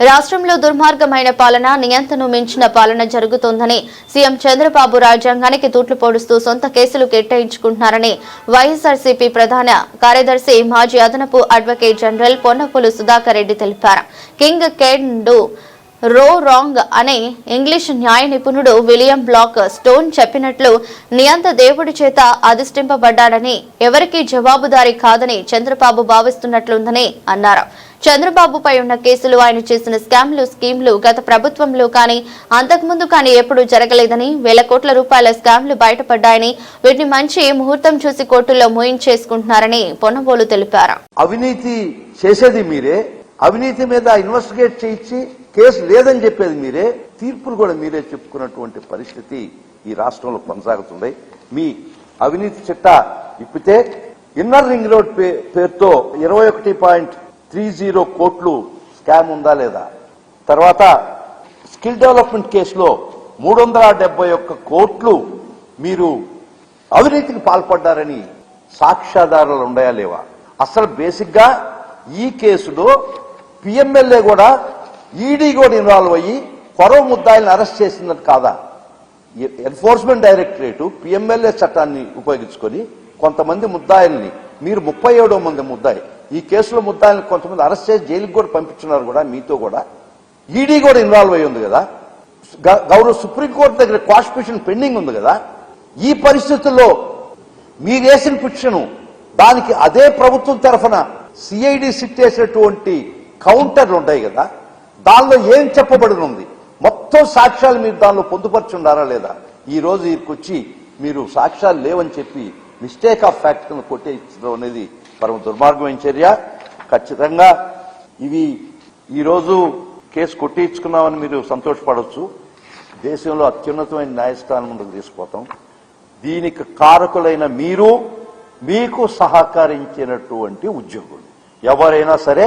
రాష్ట్రంలో దుర్మార్గమైన పాలన నియంత్రణ మించిన పాలన జరుగుతోందని సీఎం చంద్రబాబు రాజ్యాంగానికి తూట్లు పొడుస్తూ సొంత కేసులు కేటాయించుకుంటున్నారని వైఎస్ఆర్సీపీ ప్రధాన కార్యదర్శి మాజీ అదనపు అడ్వకేట్ జనరల్ పొన్నపులు సుధాకర్ రెడ్డి తెలిపారు. కింగ్ కెండు రో రాంగ్ అనే ఇంగ్లీష్ న్యాయ నిపుణుడు విలియం బ్లాక్ స్టోన్ చెప్పినట్లు నియంత దేవుడి చేత అధిష్టింపబడ్డాడని ఎవరికీ జవాబుదారీ కాదని చంద్రబాబు భావిస్తున్నట్లుందని అన్నారు. చంద్రబాబుపై ఉన్న కేసులు ఆయన చేసిన స్కామ్లు స్కీమ్లు గత ప్రభుత్వంలో కానీ అంతకుముందు కానీ ఎప్పుడూ జరగలేదని వేల కోట్ల రూపాయల స్కామ్లు బయటపడ్డాయని వీటిని మంచి ముహూర్తం చూసి కోర్టుల్లో మూయించేసుకుంటున్నారని పొన్నబోలు తెలిపారు. అవినీతి చేసేది మీరే అవినీతి మీద ఇన్వెస్టిగేట్ చేయించి కేసు లేదని చెప్పేది మీరే తీర్పులు కూడా మీరే చెప్పుకున్నటువంటి పరిస్థితి ఈ రాష్ట్రంలో కొనసాగుతుంది. మీ అవినీతి చిట్ట ఇప్పితే ఇన్నర్ రింగ్ రోడ్ పే- పేరుతో ఇరవై ఒకటి పాయింట్ త్రీ జీరో కోట్లు స్కామ్ ఉందా లేదా? తర్వాత స్కిల్ డెవలప్మెంట్ కేసులో మూడు వందల డెబ్బై ఒక్క కోట్లు మీరు అవినీతికి పాల్పడ్డారని సాక్ష్యాధారాలు ఉన్నాయా లేవా? అసలు బేసిక్గా ఈ కేసులో పిఎంఎల్ఏ కూడా ఈడీ కూడా ఇన్వాల్వ్ అయ్యి కొరవ ముద్దాయిని అరెస్ట్ చేసినట్టు కాదా? ఎన్ఫోర్స్మెంట్ డైరెక్టరేటు పిఎంఎల్ఏ చట్టాన్ని ఉపయోగించుకొని కొంతమంది ముద్దాయిల్ని మీరు ముప్పై ఏడో మంది ముద్దాయి ఈ కేసులో ముద్దాయిల్ని కొంతమంది అరెస్ట్ చేసి జైలుకి కూడా పంపించున్నారు కూడా మీతో కూడా. ఈడీ కూడా ఇన్వాల్వ్ అయ్యి ఉంది కదా. గౌరవ సుప్రీంకోర్టు దగ్గర క్వాష్ పిటిషన్ పెండింగ్ ఉంది కదా. ఈ పరిస్థితుల్లో మీరు వేసిన పిటిషన్ దానికి అదే ప్రభుత్వం తరఫున సిఐడి సిట్ వేసినటువంటి కౌంటర్లు ఉంటాయి కదా దానిలో ఏం చెప్పబడి ఉంది మొత్తం సాక్ష్యాలు మీరు దానిలో పొందుపరుచున్నారా లేదా? ఈ రోజు ఇక్కడికి మీరు సాక్ష్యాలు లేవని చెప్పి మిస్టేక్ ఆఫ్ ఫ్యాక్ట్ కింద కొట్టేయడం అనేది పరమ దుర్మార్గమైన చర్య. ఖచ్చితంగా ఇవి ఈరోజు కేసు కొట్టించుకున్నామని మీరు సంతోషపడవచ్చు దేశంలో అత్యున్నతమైన న్యాయస్థానం ముందుకు తీసుకుపోతాం. దీనికి కారకులైన మీరు మీకు సహకరించినటువంటి ఉద్యోగులు. ఎవరైనా సరే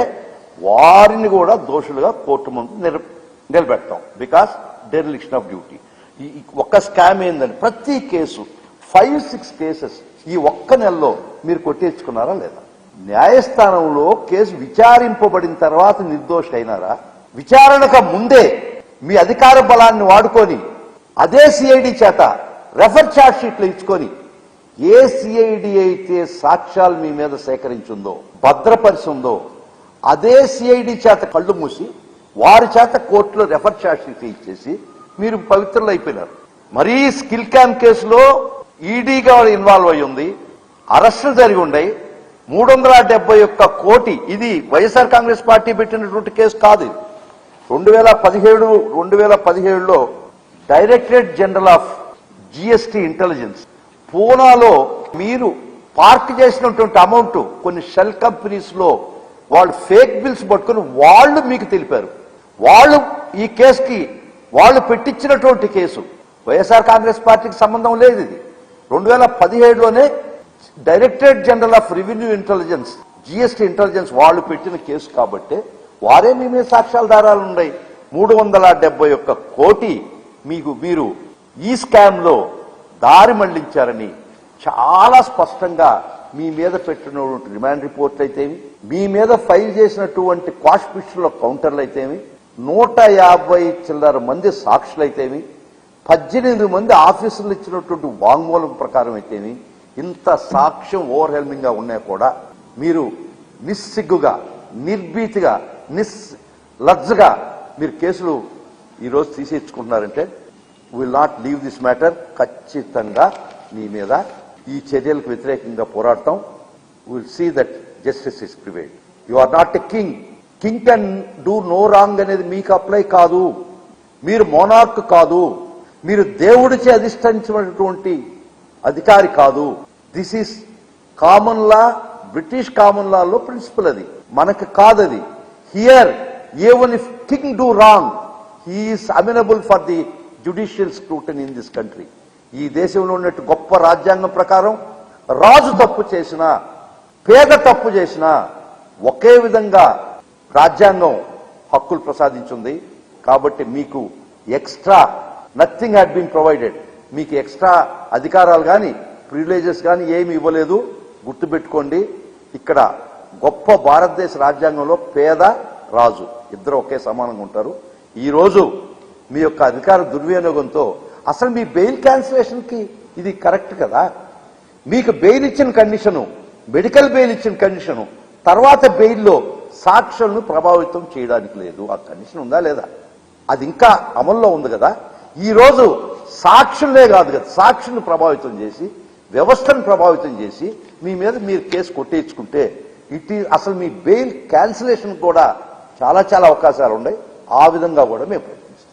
వారిని కూడా దోషులుగా కోర్టు ముందు నిల- నిలబెడతాం బికాస్ డెరిలిక్షన్ ఆఫ్ డ్యూటీ ఈ ఒక్క స్కామ్ ఏందని ప్రతి కేసు ఫైవ్ సిక్స్ కేసెస్ ఈ ఒక్క నెలలో మీరు కొట్టించుకున్నారా లేదా? న్యాయస్థానంలో కేసు విచారింపబడిన తర్వాత నిర్దోషి అయినారా? విచారణకు ముందే మీ అధికార బలాన్ని వాడుకొని అదే సిఐడి చేత రెఫర్ ఛార్జ్ షీట్లు ఇచ్చుకొని ఏ సిఐడి అయితే సాక్ష్యాలు మీ మీద సేకరించిందో భద్రపరిచిందో అదే సిఐడి చేత కళ్ళు మూసి వారి చేత కోర్టులో రెఫర్ ఛార్జ్ ఇచ్చేసి మీరు పవిత్రులు అయిపోయినారు. మరీ స్కిల్ క్యాంప్ కేసులో ఈడీగా ఇన్వాల్వ్ అయి ఉంది అరెస్టులు జరిగి ఉండయి. మూడు వందల డెబ్బై ఒక్క కోటి ఇది వైఎస్ఆర్ కాంగ్రెస్ పార్టీ పెట్టినటువంటి కేసు కాదు రెండు వేల పదిహేడు రెండు వేల పదిహేడులో directorate general of GST intelligence పూనాలో మీరు పార్క్ చేసినటువంటి అమౌంట్ కొన్ని షెల్ కంపెనీస్లో వాళ్ళు ఫేక్ బిల్స్ పట్టుకొని వాళ్ళు మీకు తెలిపారు. వాళ్ళు ఈ కేసుకి వాళ్ళు పెట్టించినటువంటి కేసు వైఎస్ఆర్ కాంగ్రెస్ పార్టీకి సంబంధం లేదు ఇది. రెండు వేల పదిహేడులోనే directorate general of revenue intelligence GST intelligence వాళ్ళు పెట్టిన కేసు కాబట్టి వారే మీ మీద సాక్ష్యాధారాలు ఉన్నాయి. మూడు వందల డెబ్బై ఒక్క కోటి మీకు మీరు ఈ స్కామ్లో దారి మళ్ళించారని చాలా స్పష్టంగా మీ మీద పెట్టినటువంటి రిమాండ్ రిపోర్ట్ అయితేమి? మీ మీద ఫైల్ చేసినటువంటి క్వాష్ కౌంటర్లు అయితేమి? నూట యాభై చిల్లర మంది సాక్షులైతేమి? పద్దెనిమిది మంది ఆఫీసులు ఇచ్చినటువంటి వాంగ్మూలం ప్రకారం అయితేమి? ఇంత సాక్ష్యం ఓవర్ హెల్మింగ్గా ఉన్నా కూడా మీరు నిస్సిగ్గుగా నిర్భీతిగా నిస్ లజ్జగా మీరు కేసులు ఈరోజు తీసేసుకుంటున్నారంటే will not leave this matter ఖచ్చితంగా మీ మీద ఈ చర్యలకు వ్యతిరేకంగా పోరాడతాం will see that justice is prevailed you are not a king king can do no wrong అనేది మీకు అప్లై కాదు. మీరు మోనార్క్ కాదు. మీరు దేవుడిచే అధిష్ఠించినటువంటి అధికారి కాదు. This is common law British common Lalo principle అది. మనకు కాదది. Here even if king do wrong he is amenable for the judicial scrutiny in this country ఈ దేశంలో ఉన్నట్టు గొప్ప రాజ్యాంగం ప్రకారం రాజు తప్పు చేసిన పేద తప్పు చేసిన ఒకే విధంగా రాజ్యాంగం హక్కులు ప్రసాదించింది. కాబట్టి మీకు extra nothing had been provided. మీకు ఎక్స్ట్రా అధికారాలు కానీ ప్రివిలేజెస్ కానీ ఏమి ఇవ్వలేదు. గుర్తుపెట్టుకోండి ఇక్కడ గొప్ప భారతదేశ రాజ్యాంగంలో పేద రాజు ఇద్దరు ఒకే సమానంగా ఉంటారు. ఈరోజు మీ యొక్క అధికార దుర్వినియోగంతో అసలు మీ బెయిల్ క్యాన్సిలేషన్కి ఇది కరెక్ట్ కదా? మీకు బెయిల్ ఇచ్చిన కండిషను మెడికల్ బెయిల్ ఇచ్చిన కండిషను తర్వాత బెయిల్లో సాక్షులను ప్రభావితం చేయడానికి లేదు. ఆ కండిషన్ ఉందా లేదా? అది ఇంకా అమల్లో ఉంది కదా? ఈరోజు సాక్షులనే సాక్షులే కాదు కదా సాక్షులను ప్రభావితం చేసి వ్యవస్థను ప్రభావితం చేసి మీ మీద మీరు కేసు కొట్టేయించుకుంటే ఇట్ అసలు మీ బెయిల్ క్యాన్సిలేషన్ కూడా చాలా చాలా అవకాశాలు ఉన్నాయి. ఆ విధంగా కూడా మేము